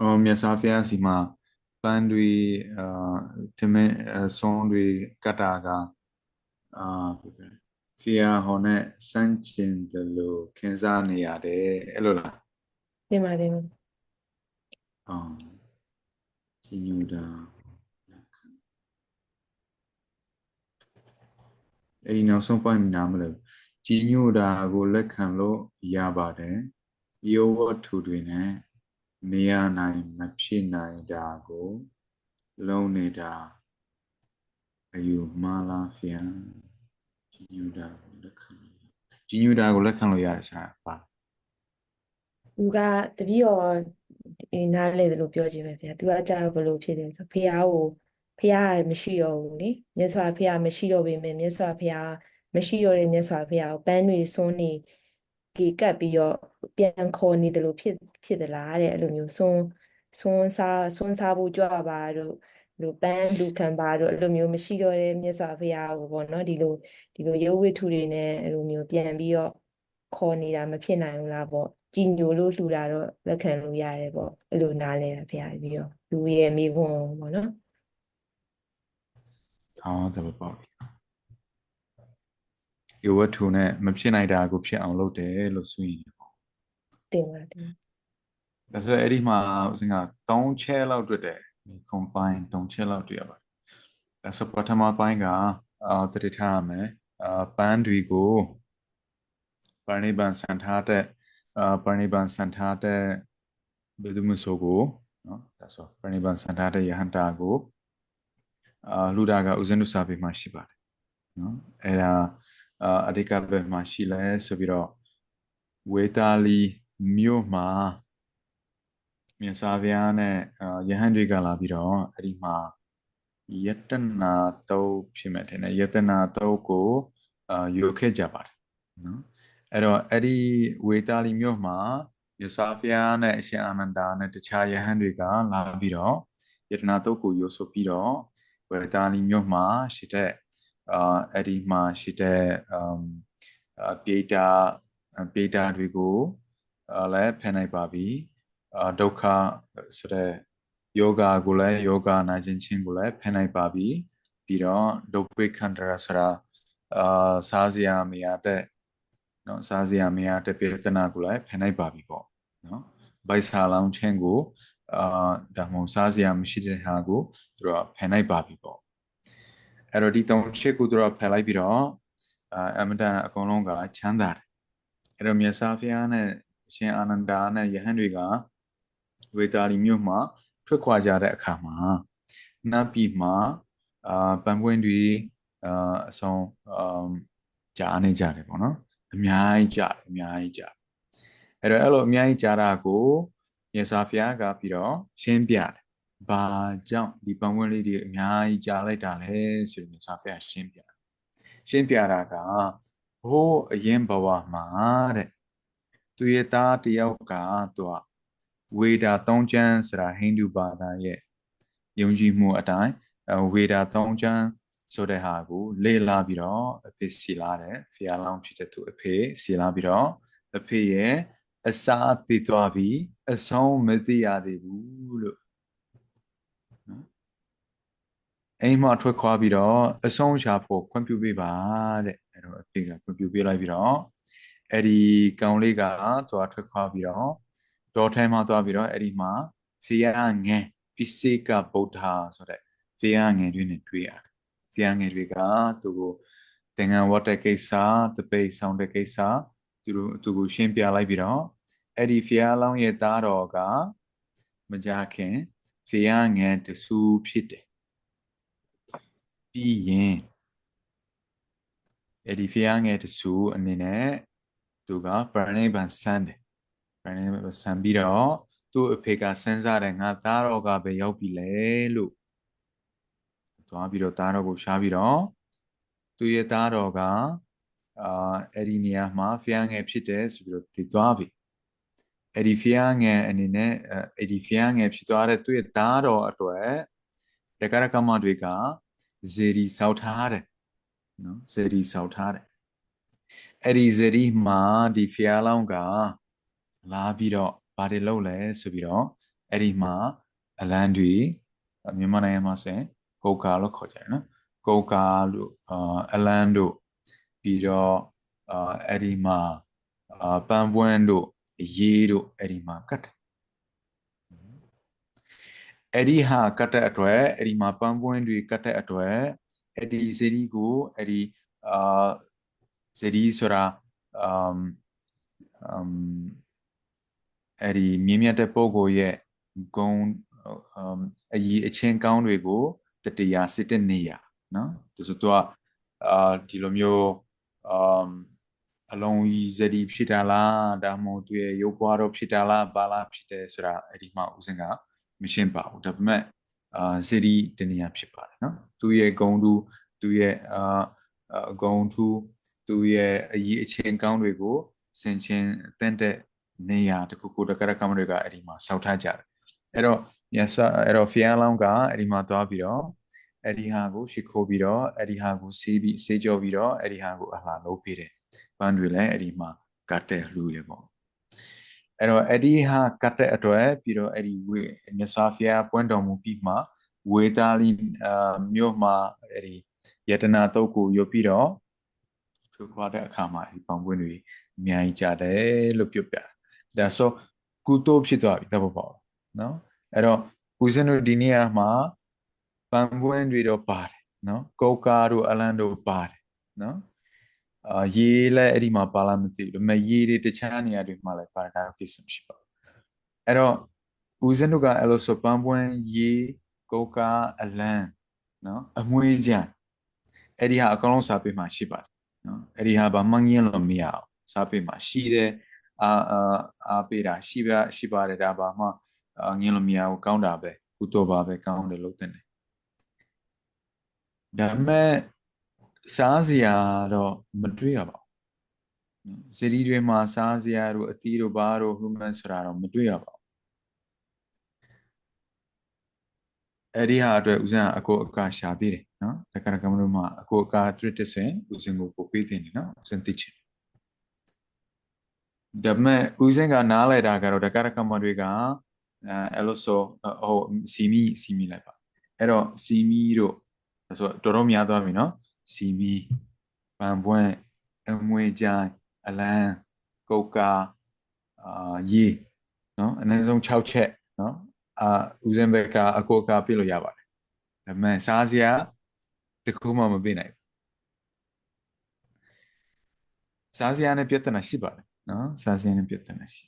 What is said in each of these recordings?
အော်မြတ်စွာဘုရားစီမှာပန်းတွေအာထမင်းအစွန်းတွေကတ်တာကအာဖီယာဟောနဲ့စန့်ကျင်တယ်လို့ခန်းစားနေရတယ်အဲ့လိုလားတင်ပါတယ်အော်ကြီးညူတာအဲ့ဒီနောက်ဆုံး point နားမလဲကြီးညူတာကိုလက်ခံလို့ရပါတယ်ယောဝတ္ထုတွေနဲ့ မရနိုင်မဖြစ်နိုင်တာကိုလုံးနေတာအယူမာလာဖျံကြီးညူတာကိုလက်ခံလို့ကြီးညူတာကိုလက်ခံလို့ရတယ်ဆိုတာပါသူကတပည့်တော်ဒီနားလဲတယ်လို့ပြောခြင်းပဲဗျာသူကကြာတော့ဘယ်လိုဖြစ်တယ်ဆိုဖះကိုဖះမရှိတော့ဘူးလေမြတ်စွာဘုရားမရှိတော့ပေမဲ့မြတ်စွာဘုရားမရှိတော့တဲ့မြတ်စွာဘုရားကိုပန်းတွေစွန်းနေ ကေကပ်ပြီးတော့ပြန်ခေါ်နေတယ်လို့ဖြစ်ဖြစ်သလားတဲ့အဲ့လိုမျိုးစွန်းစွန်းစားစွန်းစားဖို့ကြွပါတို့လူပန်းလူခံပါတို့အဲ့လိုမျိုးမရှိတော့တဲ့မြတ်စွာဘုရားကိုပေါ့နော်ဒီလိုဒီလိုရုပ်ဝတ္ထုတွေနဲ့အဲ့လိုမျိုးပြန်ပြီးတော့ခေါ်နေတာမဖြစ်နိုင်ဘူးလားပေါ့ကြည်ညိုလို့လှူတာတော့လက်ခံလို့ရတယ်ပေါ့အဲ့လိုနားလဲတာဖရားပြီးတော့လူရဲ့မိခွန်းပေါ့နော်အော်ဒါပဲပေါ့ ယောဝတ္ထုနဲ့မဖြစ်နိုင်တာကိုဖြစ်အောင်လုပ်တယ်လို့ဆိုရင်ပေါ့တင်ပါတင်ဒါဆိုအဲ့ဒီမှာဦးစင်က3ချက်လောက်တွေ့တယ် combine 3ချက်လောက်တွေ့ရပါတယ်ဒါဆိုပထမပိုင်းကအာတတိထားရမယ်အာပန်းတွေကိုပရိနိဗ္ဗာန်စံထားတဲ့အာပရိနိဗ္ဗာန်စံထားတဲ့ဘယ်သူမှဆိုကိုနော်ဒါဆိုပရိနိဗ္ဗာန်စံထားတဲ့ယဟန္တာကိုအာလူတာကဥဇင်းတို့စာပေမှာရှိပါတယ်နော်အဲ့ဒါ အာအဓိကဘက်မှာရှိလဲဆိုပြီးတော့ဝေတာလီမြို့မှာမြတ်စွာဘုရားနဲ့အာယဟန်တွေကလာပြီးတော့အဲ့ဒီမှာယတနာတုတ်ဖြစ်မဲ့တယ်နဲ့ယတနာတုတ်ကိုအာယူခဲ့ကြပါတယ်နော်အဲ့တော့အဲ့ဒီဝေတာလီမြို့မှာမြတ်စွာဘုရားနဲ့အရှင်အာနန္ဒာနဲ့တခြားယဟန်တွေကလာပြီးတော့ယတနာတုတ်ကိုယူဆိုပြီးတော့ဝေတာလီမြို့မှာရှိတဲ့ အာအဲ့ဒီမှာရှိတဲ့ data data တွေကိုလည်းဖန်လိုက်ပါပြီအာဒုက္ခဆိုတဲ့ယောဂကိုလည်းယောဂနာကျင်ခြင်းကိုလည်းဖန်လိုက်ပါပြီပြီးတော့ဒုက္ခိခန္တရာဆရာအာစားစရာမရတဲ့နော်စားစရာမရတဲ့ပြဿနာကိုလည်းဖန်လိုက်ပါပြီပေါ့နော်ဘိုက်ဆာလောင်ခြင်းကိုအာဒါမှမဟုတ်စားစရာမရှိတဲ့ဟာကိုသူတို့ဖန်လိုက်ပါပြီပေါ့ အဲ့တော့ဒီတုံးချက်ကိုသူတို့ကဖယ်လိုက်ပြီးတော့အာအမတန်အကုန်လုံးကချမ်းသာတယ်အဲ့တော့မြတ်စွာဘုရားနဲ့ရှင်အာနန္ဒာနဲ့ယဟန်တွေကဝေတာလီမြို့မှာထွက်ခွာကြတဲ့အခါမှာနတ်ပြည်မှာအာပန်းပွင့်တွေအာအဆောင်အာကြားနေကြတယ်ပေါ့နော်အများကြီးကြားအများကြီးကြားအဲ့တော့အဲ့လိုအများကြီးကြားတာကိုမြတ်စွာဘုရားကပြီးတော့ရှင်းပြတယ် ဘာကြောင့်ဒီပန်းပွင့်လေးတွေအများကြီးကြားလိုက်တာလဲဆိုပြီးမြတ်စွာဘုရားရှင်းပြတယ်ရှင်းပြတာကဘိုးအရင်ဘဝမှာတဲ့သူရဲ့သားတယောက်ကသူကဝေဒာသုံးချမ်းဆိုတာဟိန္ဒူဘာသာရဲ့ယုံကြည်မှုအတိုင်းဝေဒာသုံးချမ်းဆိုတဲ့ဟာကိုလေ့လာပြီးတော့အဖေစီလာတယ်ဖျားလောင်းဖြစ်တဲ့သူအဖေစီလာပြီးတော့အဖေရဲ့အစာသိသွားပြီးအဆုံးမသိရသေးဘူးလို့နော် အိမ်မှာထွက်ခွာပြီးတော့အဆုံးရှာဖို့ခွင့်ပြုပေးပါတဲ့အဲ့တော့အဖေကခွင့်ပြုပေးလိုက်ပြီးတော့အဲ့ဒီကောင်လေးကသွားထွက်ခွာပြီးတော့ဒေါ်ထဲမှာသွားပြီးတော့အဲ့ဒီမှာဖီယာငယ်ပိစေကဗုဒ္ဓဆိုတဲ့ဖီယာငယ်တွေနဲ့တွေ့ရတယ်ဖီယာငယ်တွေကသူကိုသင်္ကန်းဝတ်တဲ့ကိစ္စတပိတ်ဆောင်တဲ့ကိစ္စသူတို့သူကိုရှင်းပြလိုက်ပြီးတော့အဲ့ဒီဖီယာလောင်းရဲ့သားတော်ကမကြခင်ဖီယာငယ်တဆူဖြစ်တယ် ပြီးရင်အဲ့ဒီဖီယာငယ်တဆူအနေနဲ့သူကပရဏိဗံဆန်းတယ်ပရဏိဗံဆန်းပြီးတော့သူ့အဖေကစဉ်းစားတယ်ငါသားတော်ကပဲရောက်ပြီလေလို့သွားပြီးတော့သားတော်ကိုရှားပြီးတော့သူရဲ့သားတော်ကအာအဲ့ဒီနေရာမှာဖျားငယ်ဖြစ်တယ်ဆိုပြီးတော့တည်သွားပြီအဲ့ဒီဖျားငယ်အနေနဲ့အဲ့ဒီဖျားငယ်ဖြစ်သွားတဲ့သူ့ရဲ့သားတော်အတွက်တက္ကရကမတွေက ဇေရီစောက်ထားတယ်နော်ဇေရီစောက်ထားတယ်အဲ့ဒီဇေရီမှာဒီဖျားလောင်းကလာပြီးတော့ဘာတွေလုပ်လဲဆိုပြီးတော့အဲ့ဒီမှာအလံတွေမြန်မာနိုင်ငံမှာဆိုရင်ကိုကာလို့ခေါ်ကြတယ်နော်ကိုကာလို့အာအလံတို့ပြီးတော့အာအဲ့ဒီမှာအာပန်းပွန်းတို့ရေးတို့အဲ့ဒီမှာကတ်တယ် အဲ့ဒီဟာကတ်တဲ့အတွက်အဲ့ဒီမှာပန်းပွန်းတွေကတ်တဲ့အတွက်အဲ့ဒီဇီရီကိုအဲ့ဒီအာဇီရီဆိုတာအမ်အမ်အဲ့ဒီမြင့်မြတ်တဲ့ပုံကိုရဲ့ဂုံအမ်အကြီးအချင်းကောင်းတွေကိုတတရားစစ်တဲ့နေရနော်ဒါဆိုတော့အာဒီလိုမျိုးအမ်အလုံးကြီးဇရီဖြစ်တာလားဒါမှမဟုတ်သူရဲ့ရုပ်ပွားတော့ဖြစ်တာလားဘာလားဖြစ်တယ်ဆိုတာအဲ့ဒီမှာဦးစင်က မရှင်းပါဘူးဒါပေမဲ့အာဇရီတနေရာဖြစ်ပါတယ်နော်သူရဲ့ဂုံတူသူရဲ့အာဂုံထူသူရဲ့အကြီးအချင်းကောင်းတွေကိုဆင်ချင်းတင့်တဲ့နေရာတခုခုတကရကမတွေကအဲ့ဒီမှာစောက်ထားကြတယ်အဲ့တော့မြတ်စွာအဲ့တော့ဖျားလောင်းကအဲ့ဒီမှာသွားပြီးတော့အဲ့ဒီဟာကိုရှ िख ိုးပြီးတော့အဲ့ဒီဟာကိုဆေးပြီးဆေးကြောပြီးတော့အဲ့ဒီဟာကိုအလှလုပ်ပေးတယ်။ဘန်းတွေလည်းအဲ့ဒီမှာကတ်တဲ့လှူတယ်ပေါ့။ အဲ့တော့အဲ့ဒီဟာကတ်တဲ့အတွက်ပြီးတော့အဲ့ဒီဝေမြတ်စွာဘုရားပွင့်တော်မူပြီးမှဝေတာလီအာမြို့မှာအဲ့ဒီယတနာတုတ်ကိုရုပ်ပြီးတော့ထူခွာတဲ့အခါမှာဒီပောင်ပွင့်တွေအများကြီးကြတယ်လို့ပြောပြ။ဒါဆိုကုသိုလ်ဖြစ်သွားပြီတဘောပေါ့နော်။အဲ့တော့ဦးဇင်းတို့ဒီနေ့မှာပန်ပွင့်တွေတော့ပါတယ်နော်ကောကာတို့အလန်တို့ပါတယ်နော် အာရေလည်းအဲ့ဒီမှာပါလာမသိဘူးဒါပေမဲ့ရေတွေတခြားနေရာတွေမှာလည်းပါတယ်ဒါကိစ္စမရှိပါဘူးအဲ့တော့ဦးဇင်းတို့ကအဲ့လိုဆိုပန်ပွင့်ရေကောကာအလန်နော်အမွေးကြံအဲ့ဒီဟာအကောင်လုံးစာပေမှာရှိပါတယ်နော်အဲ့ဒီဟာဘာမှငင်းလို့မရအောင်စာပေမှာရှိတယ်အာအာအားပေးတာရှိပါရှိပါတယ်ဒါဘာမှငင်းလို့မရဘူးကောင်းတာပဲကုသိုလ်ပါပဲကောင်းတယ်လို့တင်တယ်ဒါပေမဲ့ စားစရာတော့မတွေ့ရပါဘူးစရီတွေမှာစားစရာတို့အသီးတို့ဘာတို့ဟူမန်ဆိုတာတော့မတွေ့ရပါဘူးအဲ့ဒီဟာအတွက်ဦးဇင်းကအကိုအကရှာသေးတယ်နော်တက္ကရာကမလို့မှာအကိုအကတွေ့တဲ့ဆိုရင်ဦးဇင်းကိုပို့ပေးတင်တယ်နော်ဦးဇင်းသိချင်ဒါပေမဲ့ဦးဇင်းကနားလိုက်တာကတော့တက္ကရာကမတွေကအဲအဲ့လိုဆိုဟိုစီမီစီမီလိုက်ပါအဲ့တော့စီမီတို့ဆိုတော့တော်တော်များသွားပြီနော် စီမီပန်ပွင့်အမွေကြိုင်အလန်းကုတ်ကာအာရေနော်အနည်းဆုံး6ချက်နော်အာဦးစင်ဘက်ကအကိုအကာပြလို့ရပါတယ်ဒါပေမဲ့စားစရာတခုမှမပြနိုင်ဘူးစားစရာနဲ့ပြဿနာရှိပါတယ်နော်စားစရာနဲ့ပြဿနာရှိ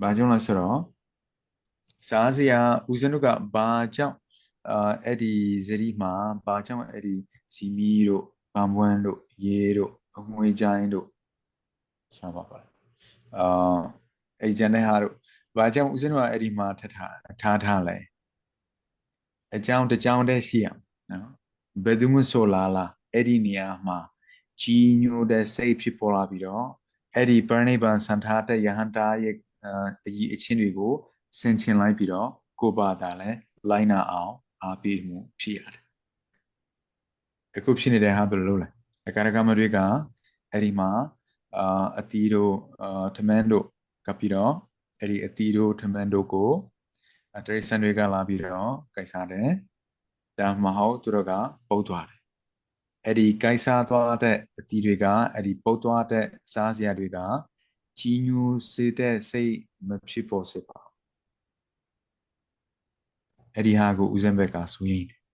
ဘာကြောင့်လဲဆိုတော့စားစရာဦးစင်တို့ကဘာကြောင့်အာအဲ့ဒီဇရီမှာဘာကြောင့်အဲ့ဒီ စီမီတို့ဗန်ဘွန်းတို့ရေတို့အမွေချိုင်းတို့ရှားပါပါအာအဲ့ဂျန်တဲ့ဟာတို့ဘာကြောင့်ဦးဇင်းတို့ကအဲ့ဒီမှာထထားထားထားလဲအကြောင်းတကြောင်းတည်းရှိရနော်ဘယ်သူမှဆိုလာလားအဲ့ဒီနေရာမှာကြီးညိုတဲ့စိတ်ဖြစ်ပေါ်လာပြီးတော့အဲ့ဒီပရဏိဗံစံထားတဲ့ယဟန္တာရဲ့အကြီးအချင်းတွေကိုဆင်ခြင်လိုက်ပြီးတော့ကိုပါတာလဲလိုက်နာအောင်အားပေးမှုဖြစ်ရတယ် အခုဖြစ်နေတဲ့ဟာဘယ်လိုလုပ်လဲအကာရကမတွေကအဲ့ဒီမှာအာအတီးတို့အာထမန်းတို့ကပ်ပြီးတော့အဲ့ဒီအတီးတို့ထမန်းတို့ကိုတရိษံတွေကလာပြီးတော့ကြိုက်စားတယ်ဒါမှမဟုတ်သူတို့ကပုတ်သွားတယ်အဲ့ဒီကြိုက်စားသွားတဲ့အတီးတွေကအဲ့ဒီပုတ်သွားတဲ့စားစရာတွေကကြီးညိုစေတဲ့စိတ်မဖြစ်ပေါ်စေပါအဲ့ဒီဟာကိုဦးဇင်းဘက်ကဆိုရင်နော်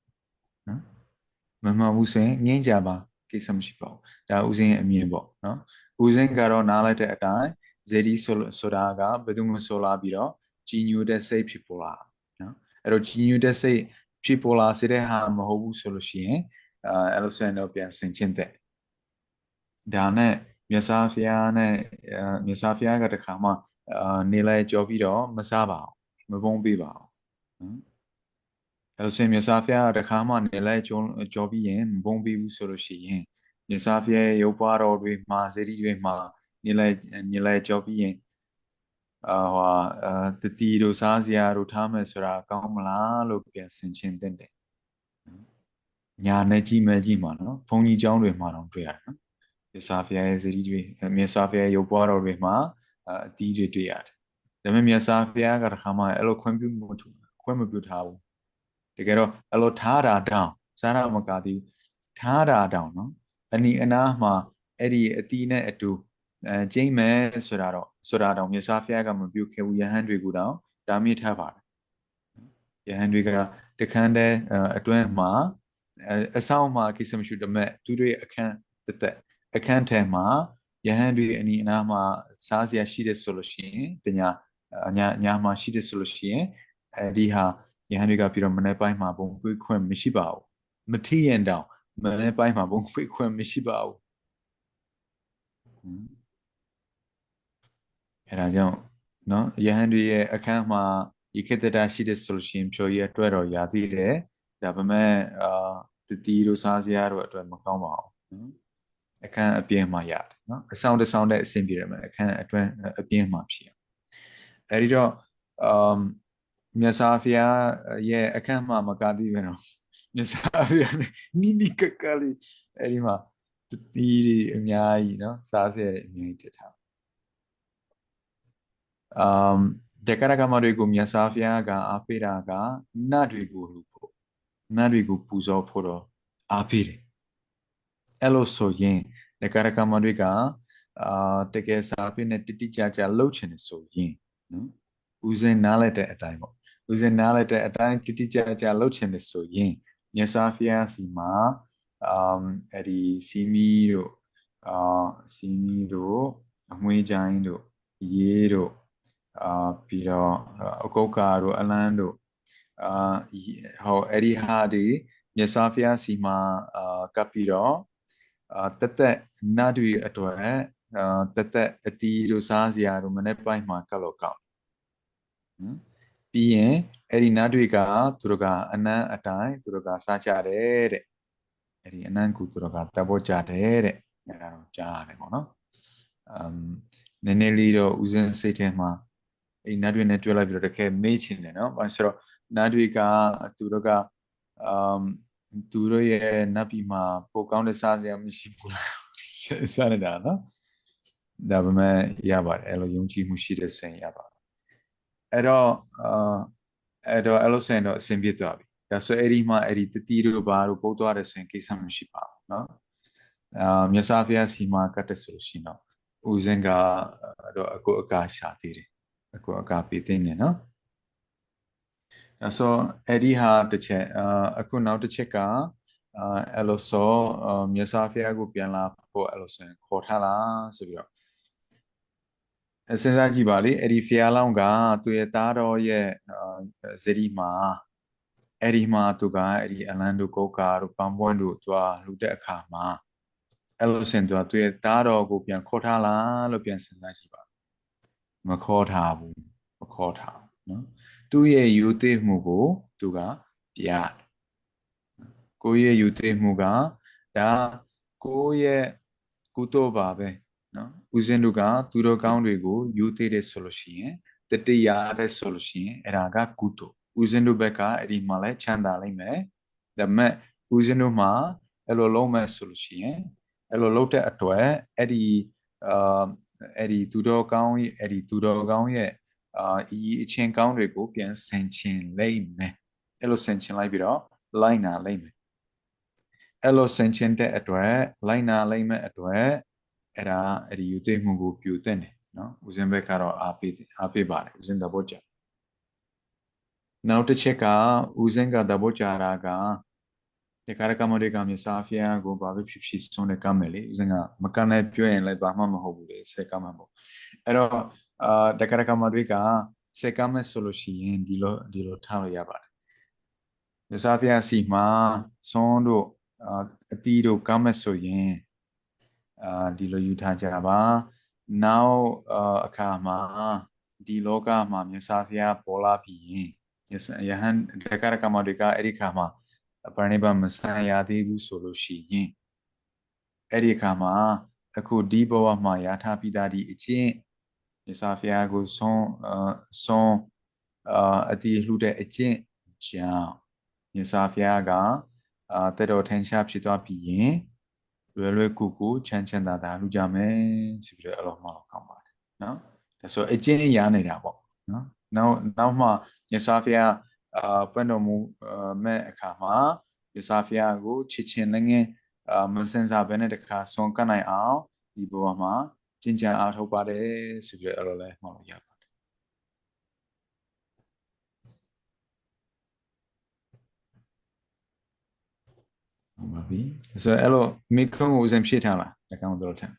မမှန်ဘူးဆိုရင်ငင်းကြပါကိစ္စမရှိပါဘူးဒါဦးဇင်းရဲ့အမြင်ပေါ့နော်ဦးဇင်းကတော့နားလိုက်တဲ့အတိုင်းဇေဒီဆိုတာကဘယ်သူမှဆိုလာပြီးတော့ကြီးညိုတဲ့စိတ်ဖြစ်ပေါ်လာနော်အဲ့တော့ကြီးညိုတဲ့စိတ်ဖြစ်ပေါ်လာစေတဲ့ဟာမဟုတ်ဘူးဆိုလို့ရှိရင်အဲအဲ့လိုဆိုရင်တော့ပြန်ဆင်ချင်းတဲ့ဒါနဲ့မြတ်စွာဘုရားနဲ့မြတ်စွာဘုရားကတခါမှအာနေလဲကြောပြီးတော့မစားပါဘူးမပုံပေးပါဘူးနော် အဲ့လိုဆိုရင်မြတ်စွာဘုရားတခါမှနေလဲကြောကြောပြီးရင်မပုံပြီးဘူးဆိုလို့ရှိရင်မြတ်စွာဘုရားရုပ်ပွားတော်တွေမှာဇေဒီတွေမှာနေလဲနေလဲကြောပြီးရင်အာဟောအာတတိတို့စားစရာတို့ထားမယ်ဆိုတာကောင်းမလားလို့ပြန်ဆင်ခြင်တဲ့တယ်ညာနဲ့ကြည့်မယ်ကြည့်မှာနော်ဘုံကြီးเจ้าတွေမှာတော့တွေ့ရတယ်နော်မြတ်စွာဘုရားရဲ့ဇေဒီတွေမြတ်စွာဘုရားရုပ်ပွားတော်တွေမှာအတီးတွေတွေ့ရတယ် ဒါပေမဲ့မြတ်စွာဘုရားကတခါမှအဲ့လိုခွင့်ပြုမှုခွင့်မပြုထားဘူး တကယ်တော့အဲ့လိုထားတာတောင်စားရမကသည်ထားတာတောင်နော်အနီအနားမှာအဲ့ဒီအတီးနဲ့အတူအဲကျိမ့်မယ်ဆိုတာတော့ဆိုတာတော့မြတ်စွာဘုရားကမပြုခဲ့ဘူးယဟန်တွေကတောင်တားမြစ်ထားပါတယ်ယဟန်တွေကတခန်းတဲ့အတွင်းမှာအဆောင်မှာကိစ္စမရှိတမဲ့သူတွေအခန်းတက်တက်အခန်းထဲမှာယဟန်တွေအနီအနားမှာစားစရာရှိတယ်ဆိုလို့ရှိရင်တညာညာညာမှာရှိတယ်ဆိုလို့ရှိရင်အဲဒီဟာ ယဟန်တွေကပြီးတော့မနေ့ပိုင်းမှာဘုံခွေးခွင့်မရှိပါဘူးမထီးရင်တောင်မနေ့ပိုင်းမှာဘုံခွေးခွင့်မရှိပါဘူးအဲဒါကြောင့်နော်ယဟန်တွေရဲ့အခန်းမှာဤခေတ္တတာရှိတဲ့ဆိုလို့ရှိရင်ဖြိုရအတွက်တော့ရာသီတယ်ဒါပေမဲ့အာတတိတို့စားစရာတို့အတွက်မကောင်းပါဘူးနော်အခန်းအပြင်မှာရတယ်နော်အဆောင်တဆောင်တဲ့အဆင်ပြေရမယ်အခန်းအတွင်းအပြင်မှာဖြစ်ရအဲဒီတော့အ မ်မြတ်စွာဘုရားရဲ့အခန်းမှာမကတိပဲနော်မြတ်စွာဘုရားနီနီကကလေးအဲဒီမှာတတိတွေအများကြီးနော်စားစရာအများကြီးတထားအမ်တက္ကရာကမတွေကိုမြတ်စွာဘုရားကအားပေးတာကနတ်တွေကိုလူဖို့နတ်တွေကိုပူဇော်ဖို့တော့အားပေးတယ်အဲ့လိုဆိုရင်တက္ကရာကမတွေကအာတကယ်စာပြနဲ့တိတိကျကျလှုပ်ချင်တယ်ဆိုရင်နော်ဦးစင်နားလိုက်တဲ့အတိုင်းပေါ့ ဦးစင်နားလိုက်တဲ့အတိုင်းတိတိကျကျလှုပ်ချင်တယ်ဆိုရင်မြတ်စွာဘုရားစီမှာအမ်အဲ့ဒီစီမီတို့အာစီမီတို့အမွှေးချိုင်းတို့ရေးတို့အာပြီးတော့အကုတ်ကာတို့အလန်းတို့အာဟောအဲ့ဒီဟာဒီမြတ်စွာဘုရားစီမှာအာကပ်ပြီးတော့အာတသက်နတ်တွေအတွက်အာတသက်အတီးတို့စားစရာတို့မနေ့ပိုင်းမှာကပ်လို့ကောက်နော် ပြီးရင်အဲ့ဒီနတ်တွေကသူတို့ကအနမ်းအတိုင်းသူတို့ကစားကြတယ်တဲ့အဲ့ဒီအနမ်းကူသူတို့ကတပ်ဖို့ကြတယ်တဲ့အဲ့ဒါတော့ကြားရတယ်ပေါ့နော်အမ်နည်းနည်းလေးတော့ဦးစင်းစိတ်ထဲမှာအဲ့နတ်တွေနဲ့တွေ့လိုက်ပြီးတော့တကယ်မေးချင်တယ်နော်ဘာဆိုတော့နတ်တွေကသူတို့ကအမ်သူတို့ရဲ့နတ်ပြည်မှာပိုကောင်းတဲ့စားစရာမရှိဘူးလားစားနေတာနော်ဒါပေမဲ့ရပါတယ်အဲ့လိုယုံကြည်မှုရှိတဲ့စိတ်ရပါတယ် အဲ့တော့အာအဲ့တော့အဲ့လိုဆိုရင်တော့အဆင်ပြေသွားပြီဒါဆိုအဲ့ဒီမှာအဲ့ဒီတတိတို့ဘာတို့ပုတ်သွားတယ်ဆိုရင်ကိစ္စမရှိပါဘူးနော်အာမြတ်စွာဘုရားစီမှာကတ်တယ်ဆိုလို့ရှိရင်တော့ဦးစင်ကတော့အကိုအကာရှာသေးတယ်အကိုအကာပေးသိနေနော်အဲဆိုအဲ့ဒီဟာတစ်ချက်အာအခုနောက်တစ်ချက်ကအာအဲ့လိုဆိုမြတ်စွာဘုရားကိုပြန်လာဖို့အဲ့လိုဆိုရင်ခေါ်ထားလားဆိုပြီးတော့ စဉ်းစားကြည့်ပါလေအဲ့ဒီဖျားလောင်းကသူ့ရဲ့သားတော်ရဲ့ဇရီမှာအဲ့ဒီမှာသူကအဲ့ဒီအလန်ဒိုကိုကာတို့ပန်ပွင့်တို့သူကလူတဲ့အခါမှာအဲ့လိုစင်သူကသူ့ရဲ့သားတော်ကိုပြန်ခေါ်ထားလားလို့ပြန်စဉ်းစားကြည့်ပါမခေါ်ထားဘူးမခေါ်ထားနော်သူ့ရဲ့ယူသေးမှုကိုသူကပြကိုယ့်ရဲ့ယူသေးမှုကဒါကိုယ့်ရဲ့ကုသိုလ်ပါပဲ နော်ဦးဇင်းတို့ကသူတော်ကောင်းတွေကိုယူသေးတယ်ဆိုလို့ရှိရင်တတိယတဲ့ဆိုလို့ရှိရင်အဲ့ဒါကကုသိုလ်ဦးဇင်းတို့ဘက်ကအဲ့ဒီမှာလဲချမ်းသာလိမ့်မယ်ဒါပေမဲ့ဦးဇင်းတို့မှာအဲ့လိုလုံးမဲ့ဆိုလို့ရှိရင်အဲ့လိုလုံးတဲ့အတွက်အဲ့ဒီအာအဲ့ဒီသူတော်ကောင်းရဲ့အဲ့ဒီသူတော်ကောင်းရဲ့အာဤအချင်းကောင်းတွေကို ပြန်ဆင်ခြင်လိမ့်မယ်အဲ့လိုဆင်ခြင်လိုက်ပြီးတော့လိုက်နာလိမ့်မယ်အဲ့လိုဆင်ခြင်တဲ့အတွက်လိုက်နာလိမ့်မယ်အတွက် အဲ့ဒါအဲ့ဒီယူသိမှုကိုပြုတဲ့တယ်နော်ဦးဇင်းဘက်ကတော့အားပေးအားပေးပါတယ်ဦးဇင်းသဘောကျနောက်တစ်ချက်ကဦးဇင်းကသဘောကျတာကဒီကာရကမတွေကမြေစာဖျားကိုဘာပဲဖြစ်ဖြစ်ဆုံးတဲ့ကမယ်လေဦးဇင်းကမကန်နဲ့ပြောရင်လည်းဘာမှမဟုတ်ဘူးလေဆက်ကမှပေါ့အဲ့တော့အာဒီကာရကမတွေကဆက်ကမယ်ဆိုလို့ရှိရင်ဒီလိုဒီလိုထားလို့ရပါတယ်မြေစာဖျားစီမှာသွန်းတို့အတီးတို့ကမယ်ဆိုရင် အာဒီလိုယူထားကြပါနောက်အခါမှာဒီလောကမှာမြတ်စွာဘုရားပေါ်လာပြီးရင်ယဟန်ဒကရကမတွေကအဲ့ဒီခါမှာပရိနိဗ္ဗာန်မဆံရသေးဘူးဆိုလို့ရှိရင်အဲ့ဒီအခါမှာအခုဒီဘဝမှာရထားပြီးသားဒီအချင်းမြတ်စွာဘုရားကိုဆုံးဆုံးအတီးလှူတဲ့အချင်းကြောင့်မြတ်စွာဘုရားကအာတတော်ထင်ရှားဖြစ်သွားပြီးရင် လွယ်လွယ်ကူကူချမ်းချမ်းသာသာလူကြမယ်ဆိုပြီးတော့အဲ့လိုမှတော့ကောင်းပါတယ်နော်ဒါဆိုအကျဉ်းရနေတာပေါ့နော်နောက်နောက်မှမြတ်စွာဘုရားအာပွင့်တော်မူအာမဲ့အခါမှာမြတ်စွာဘုရားကိုချစ်ချင်းလည်းငင်းအာမစင်စားဘဲနဲ့တခါဆွန်ကပ်နိုင်အောင်ဒီဘဝမှာကျင့်ကြံအားထုတ်ပါတယ်ဆိုပြီးတော့အဲ့လိုလဲမှောက်လို့ရပါ ဟုတ်ပါပြီဆိုတော့အဲ့လိုမိခွန်းကိုဦးစင်ဖြည့်ထားလားအကောင့်တော်ထက်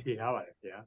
ဖြေထားပါတယ်ခင်ဗျာ